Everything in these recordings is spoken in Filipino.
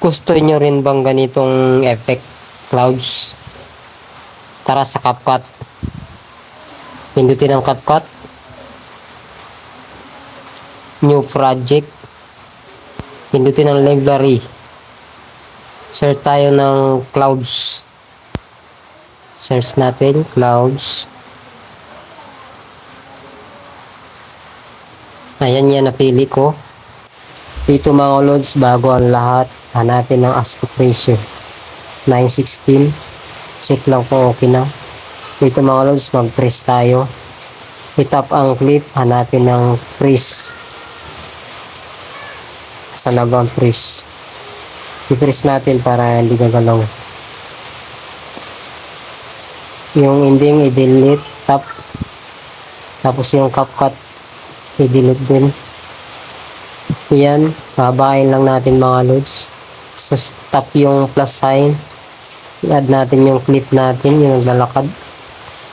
Gusto nyo rin bang ganitong effect clouds? Tara sa CapCut. Pindutin ang CapCut. New project. Pindutin ang library. Search tayo ng clouds. Search natin clouds. Ayan yan, napili ko. Dito mga loads, bago ang lahat, hanapin ng aspect ratio. 916. Check lang kung okay na. Dito mga loads, mag-freeze tayo. Itap ang clip, hanapin ng freeze. Saan na ba ang freeze? I-freeze natin para hindi gagalaw. Yung ending, i-delete, tap. Tapos yung CapCut, i-delete din. Yan, babain lang natin mga loads. So, tap yung plus sign. I-add natin yung clip natin, yung naglalakad.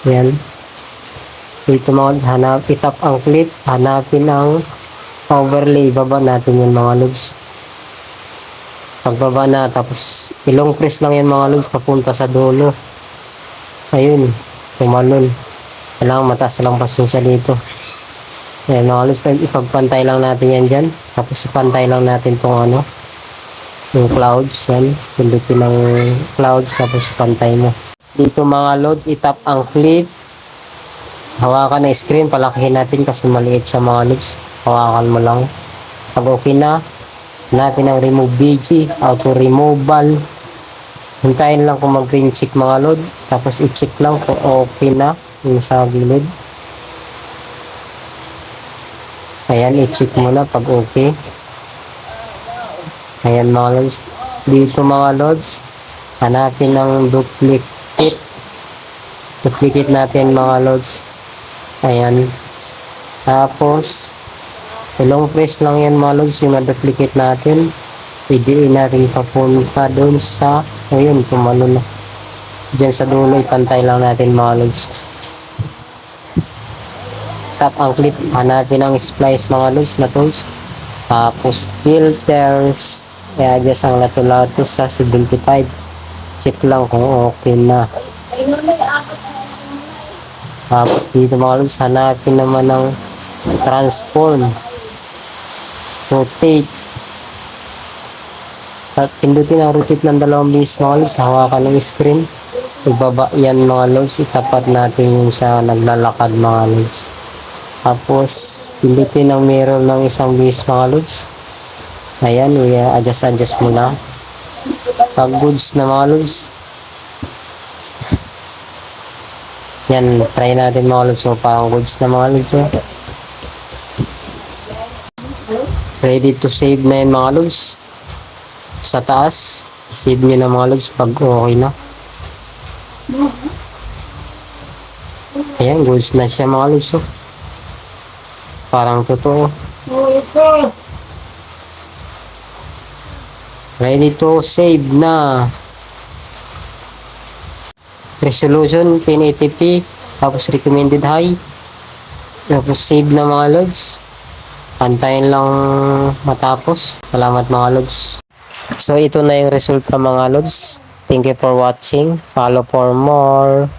Yan. Dito mga loads, hanap, itap ang clip, hanapin ang overlay, baba natin yung mga loads. Pagbaba na, tapos ilong press lang yan mga loads, papunta sa dulo. Ayun, tumalon. Kailangan mataas lang pasensya dito. Ayan mga lods, ipagpantay lang natin yan dyan. Tapos ipantay lang natin tong ano, yung clouds, yan. Pindutin ng clouds, tapos ipantay mo. Dito mga lods, itap ang clip. Hawakan na screen, palakihin natin kasi maliit siya mga lods. Hawakan mo lang. Pag okay na, hanapin ang remove BG, auto removal. Hintayin lang kung mag-green check mga load. Tapos i-check lang kung okay na yung sa gilid. Ayan, i-check mo na pag okay. Ayan mga lods. Dito mga lods, hanapin ng duplicate. Duplicate natin mga lods. Ayan. Tapos, ilong press lang yan mga lods yung na-duplicate natin. Pwede natin papunta doon sa, ayun, tumalo na. Diyan sa dulo, ipantay lang natin mga lods tap ang clip, hanapin ang splice mga loads na tools. Tapos filters, i-adjust ang lato-lato sa 75. Check lang kung okay na. Tapos dito mga loads, hanapin naman ang transform. Rotate. At pindutin ang rotate ng dalawang base mga loads, hawakan ng screen. Ibaba yan mga loads, itapat natin yung sa naglalakad mga loads. Tapos, pindutin ang mirror ng isang base mga loads. Ayan, i-adjust-adjust mo. Pag goods na mga loads. Yan, try natin mga loads. So, parang goods na mga loads. Oh. Ready to save na yan mga loads. Sa taas, save nyo na mga loads pag okay na. Ayan, goods na siya mga loads. Oh. Parang totoo. Ready to save na. Resolution 1080p. Tapos recommended high. Tapos save na mga loads. Pantayin lang matapos. Salamat mga loads. So ito na yung resulta mga loads. Thank you for watching. Follow for more.